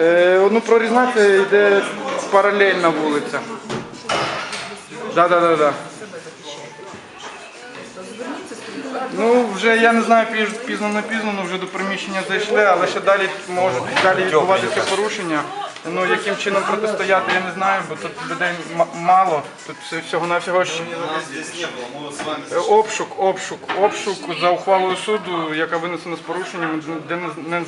Е, ну, прорізна йде паралельна вулиця. Да, да, да, да. Ну, вже я не знаю, піз- пізно не пізно, ну, вже до приміщення зайшли, але ще далі можуть далі відбуватися порушення. Ну, яким чином протистояти, я не знаю, бо тут людей мало. Тут всього-навсього ж Е, обшук, обшук, обшук за ухвалою суду, яка винесена з порушенням, де не,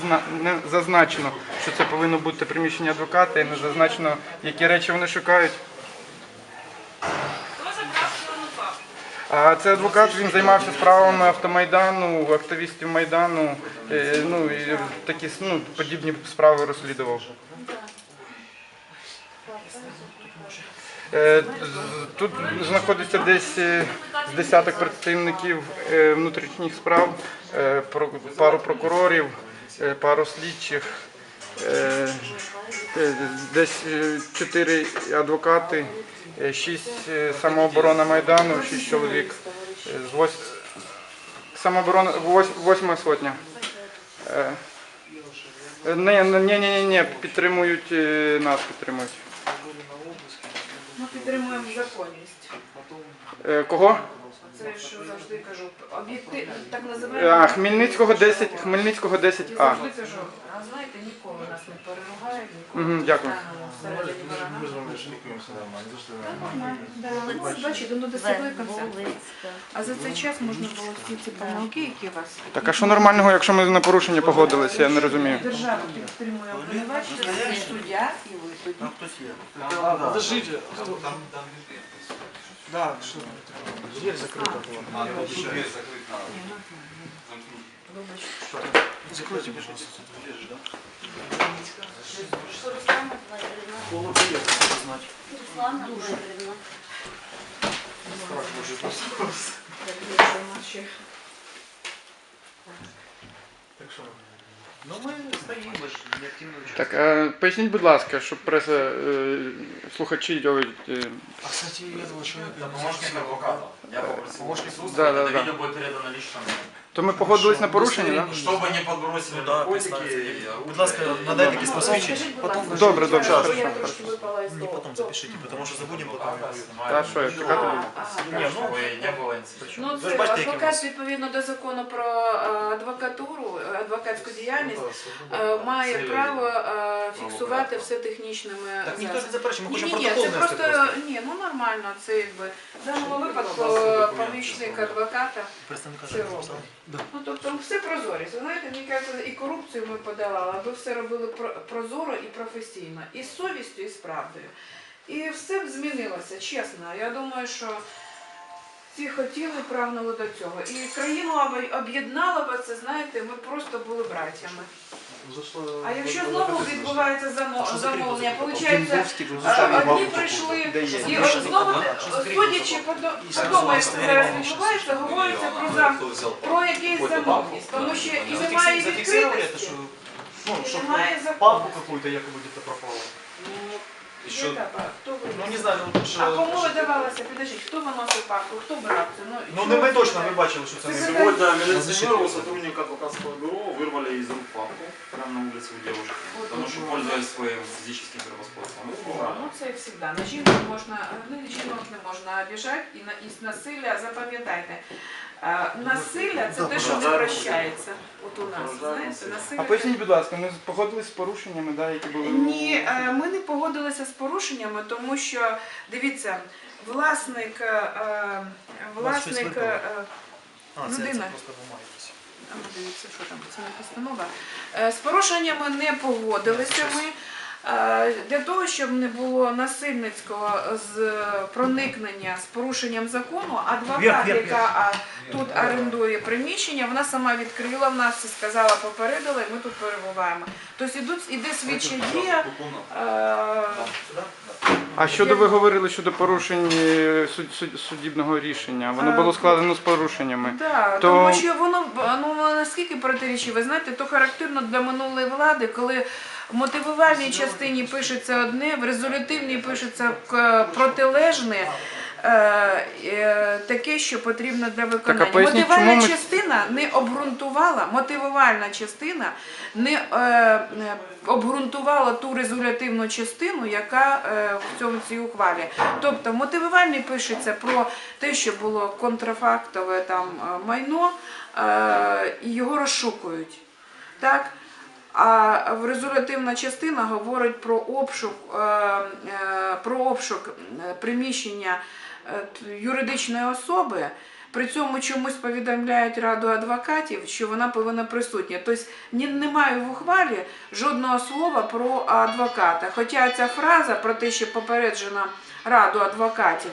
не, зазначено, що це повинно бути приміщення адвоката, і не зазначено, які речі вони шукають. А це адвокат, він займався справами автомайдану, активістів Майдану, е, ну і такі ну, подібні справи розслідував. Е, з- Тут знаходиться десь е, з десяток представників е, внутрішніх справ, е, пару прокурорів, е, пару слідчих, е, е, десь е, чотири адвокати, е, шість е, самооборона Майдану, шість чоловік. е. Самооборона восьма сотня. Е, е, Ні, ні, ні, ні, підтримують е, нас, підтримують. Ми підтримуємо законність. Е, Кого? Це що завжди кажу. Об'єктив так А, називаємо. Хмельницького 10, Хмельницького 10А. Завжди кажу. А знаєте, ніколи нас не переругають, ніколи Мгм, дякую. Всередині. Ми з вами спілкуємося нормально. За нормально, да. Бачите, ну досягли консенсусу. А за цей час можна було всі ці помилки, які у вас Так а що нормального, якщо ми на порушення погодилися, я не розумію. держава підтримує обвинувачення, суддя і ви тоді. Хтось є. Подождите. Да, что? Дверь закрыта была. Закройте, пожалуйста. Полу приехал знать. Так що? Ну ми стоїмо, ми ж не активно нічого. Так, а поясніть, будь ласка, щоб преса, е, слухачі, ой, е, А, кстати, этого человека... Помощник адвоката. Я попросил Помощник присутствовать, Да, да, это да. видео будет передано лично мне. то ми погодились на порушення, так? Чтобы не подбросили Ну да, наркотики представьте. и оружие. Будь ласка, надайте якісь посвідчення. Скажіть, будь Потім ласка, Добре, добре, що хорошо, я трошки випала із Не того. потім запишіть, тому що забудемо потім. Адвоката снимает. Та що, я чекати буду? Ні, ну, Чтобы не было инцидентов. Ну, Ви ж це бачите, які у адвокат нас. відповідно до закону про е, адвокатуру, е, адвокатську діяльність е, має право е, фіксувати все технічними Так ніхто ж не засобами. заперечує, ми Ні, хочемо ні, ні, протокол це нести просто просто. ні, ну нормально, це якби в даному випадку е, помічник адвоката. Представника Це ж робить. написали. Ну тобто все прозорість. Знаєте, мені кажуть, і корупцію ми подолали, аби все робили прозоро і професійно, і з совістю, і з правдою. І все б змінилося, чесно. Я думаю, що всі хотіли, прагнули до цього. І країну об- об'єднало б це, знаєте, ми просто були братями. Зайшло... А якщо знову відбувається замо- що за замовлення, крик? виходить, одні прийшли, і от знову, судячи по до- по тому, як це зараз відбувається, говориться про зам про якийсь замовність, тому що і немає Зафиксировали это, відкритості, что... Ну, і чтобы немає папку закону. какую-то якобы где-то пропала. Де та папка? Хто Ну виносив? не знаю, ну що... А кому видавалося? Підождіть, хто виносив папку, хто брав це? Ну що не ми ви точно, ви знаєте? бачили, що це не Це було. Сегодня милиционеру, сотрудника адвокатского бюро, вырвали из рук папку улице у девушки. Потому что пользуясь своим физическим превосходством. Ну це як завжди. На жінок можна, ну, жінок не можна обіжати і на і насилля, запам'ятайте. е, Насилля це те, що не прощається. От у нас, знаєте, насилля. А поясніть, будь ласка, ми погодились з порушеннями, да, які були? Ні, е, ми не погодилися з порушеннями, тому що дивіться, власник, е, е, власник, е, А, це, це людина. просто бумаги. Якісь. дивіться, що там, це не постанова. Е, З порушеннями не погодилися ми. Е, Для того, щоб не було насильницького з проникнення з порушенням закону, адвокат, яка тут орендує приміщення, вона сама відкрила в нас, все сказала, попередила, і ми тут перебуваємо. Тобто ідуть, іде слідча дія. е, А щодо ви говорили щодо порушень е, суд- суд- суддівного рішення, воно було складено з порушеннями. Да, То- тому що воно ну наскільки протирічить, ви знаєте, то характерно для минулої влади, коли в мотивувальній частині пишеться одне, в резолютивній пишеться протилежне. е, е, таке, що потрібно для виконання. поясніть, Мотивальна ми- частина не обґрунтувала, мотивувальна частина не е, обґрунтувала ту резолютивну частину, яка е, в цьому цій ухвалі. Тобто мотивувальний пишеться про те, що було контрафактове там майно, е, і його розшукують. Так? А резолютивна частина говорить про обшук, е, е, про обшук е, приміщення юридичної особи. При цьому чомусь повідомляють раду адвокатів, що вона повинна присутня. Тобто немає в ухвалі жодного слова про адвоката. Хоча ця фраза про те, що попереджена раду адвокатів,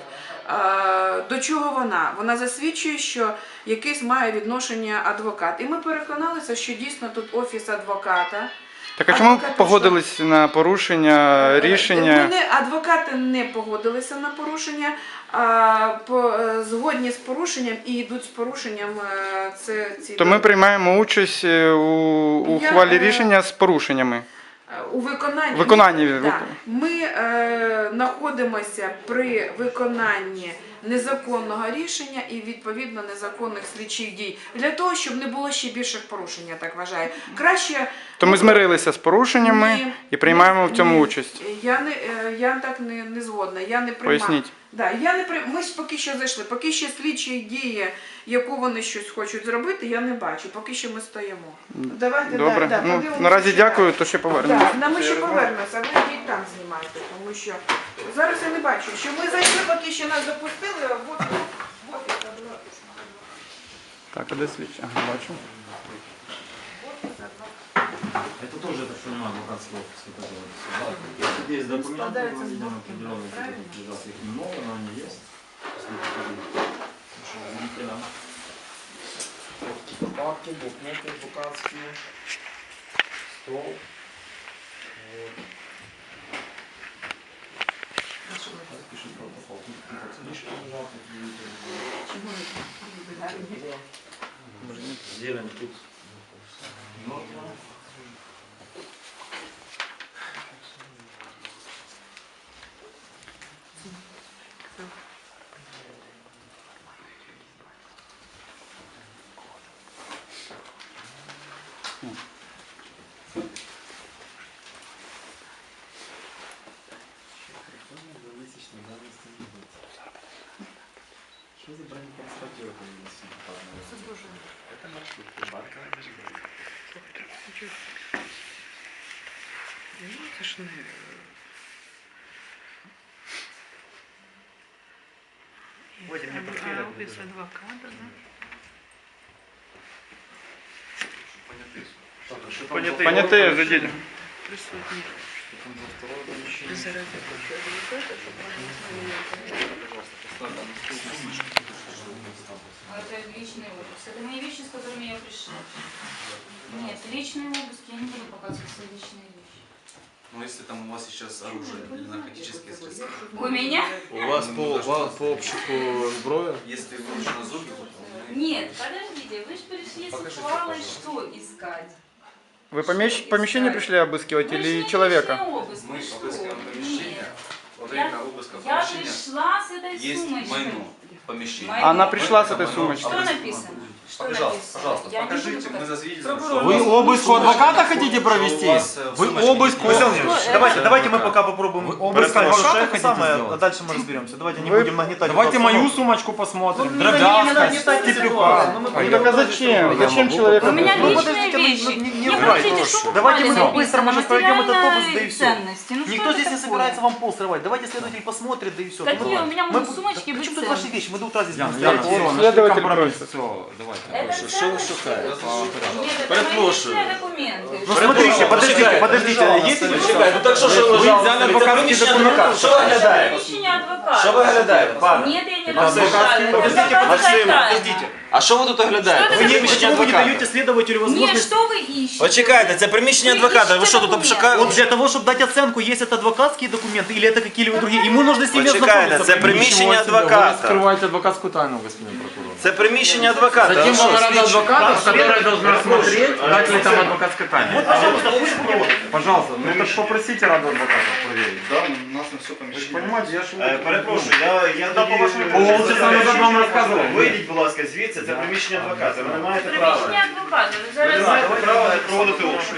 до чого вона? Вона засвідчує, що якийсь має відношення адвокат. І ми переконалися, що дійсно тут офіс адвоката. Так а чому Адвокати погодились на порушення рішення? Вони адвокати не погодилися на порушення, а по, е, згодні з порушенням і йдуть з порушенням. е, Це ці То ми приймаємо участь е, у у Я, е, рішення з порушеннями. У виконанні. Виконанні, Да. вик- Ми е, знаходимося при виконанні незаконного рішення і відповідно незаконних слідчих дій для того, щоб не було ще більших порушень, я так вважаю. Краще То ми змирилися з порушеннями ми, і приймаємо в цьому ми, участь. Я не е, я так не, не згодна. Я не приймаю. Поясніть. Да, я не при... Ми ж поки що зайшли, поки ще слідчі дії, яку вони щось хочуть зробити, я не бачу. Поки що ми стоїмо. Давайте Добре. да, да, ну, подивимося, наразі що дякую, то ще Так, повернемось. да, ми ще повернемося, ви йдіть там знімайте, тому що зараз я не бачу, що ми зайшли, поки що нас запустили, а вот, вот я забрала. Так, а де слідчі? Ага, бачу. Это тоже это все равно адвокатские отпуски, которые Есть документы, видимо, определенные, которые лежат. Их немного, но они есть. Папки, букметы адвокатские, стол. Вот. Пишет протокол. Книжки лежат. Зелень тут. Це ж не... Вводим мне портфель. А, офіс адвоката, да? Понятые. Понятые, зайдіть. Присутні. А Это личный обыск. Это мои вещи, с которыми я пришла. Нет, личный обыск, я не буду показывать свои личные вещи. Ну, если там у вас сейчас оружие или наркотические средства. У меня? У вас по, по, по обшуку зброю? Если выручено зубы, то мы- Нет, подождите, вы же пришли с Покажите, ухвалой пожалуйста. что искать? Вы помещ- помещение пришли обыскивать же или не человека? обыск, мы что? обыскиваем помещение. Во Я, время обыска я помещения пришла с этой есть сумочкой. майно в помещении. Майно. Она пришла с этой Майно сумочкой. Что обыскиваем. написано? Что Пожалуйста, написано? пожалуйста, Я не буду покажите, мы засвидетельствуем, что Вы вас- обыск у адвоката хотите провести? Э, Вы обыск у... есть Что Давайте, давайте мы пока попробуем обыск переслать адвоката это хотите самое, сделать? а дальше мы разберемся. Давайте не Вы- будем нагнетать. Давайте мою сумочку посмотрим. Ну, ситуацию. Степюка. Ну, мы- Ну так а зачем? Зачем человека? У меня Ну, личные подождите, ну, вещи. ну, не- не Не врать. в Давайте мы ухвале быстро, мы написано? сейчас пройдем этот Материальные опуск, да и все. ценности. Ну, Никто здесь не такое? собирается вам пол срывать. Давайте следователь посмотрит, да и все. Какие у меня могут сумочки быть Причем тут ваши вещи? Мы до утра здесь Яна, будем Яна, стоять. все, Следователь компромисс. просит. Все, давайте. Это Що ви ценности? шукаєте? Нет, это мои личные документы. Ну смотрите, подождите, подождите, есть или Чекай, ну так що ж ви взяли взяли Це адвокатський приміщення документ. адвоката. Що виглядає? Помещение адвоката. Що виглядає? Пане? Нет, я не Максим, разрешаю. Это Подождите, адвокатская Максим, тайна. подождите. А що ви тут оглядаєте? Що Ви це є таке? приміщення Почему вы не адвоката. даете следователю Нет, возможность... что вы ищете? Почекайте, це приміщення Ви адвоката. Ви ищете що тут документи. обшукали? Вот для того, чтобы дать оценку, есть это адвокатские документы или это какие-либо другие. Ему нужно с ними Почекайте, ознакомиться. це приміщення адвоката. Скрываете адвокатскую тайну, господин прокурор. Це приміщення адвоката. Затем вам рада адвоката, которая должна смотреть, дать ли там адвокатской тайны. Вот, пожалуйста. Пожалуйста, ну так попросите раду адвоката проверить. Да, нас все Ви ж розумієте, я ж Е, Перепрошую, я, я тоді... Полчаса назад вам розказував. Вийдіть, будь ласка, звідси, це приміщення адвоката, ви не маєте права. Приміщення адвоката. Ви Ви не зараз маєте права проводити обшук.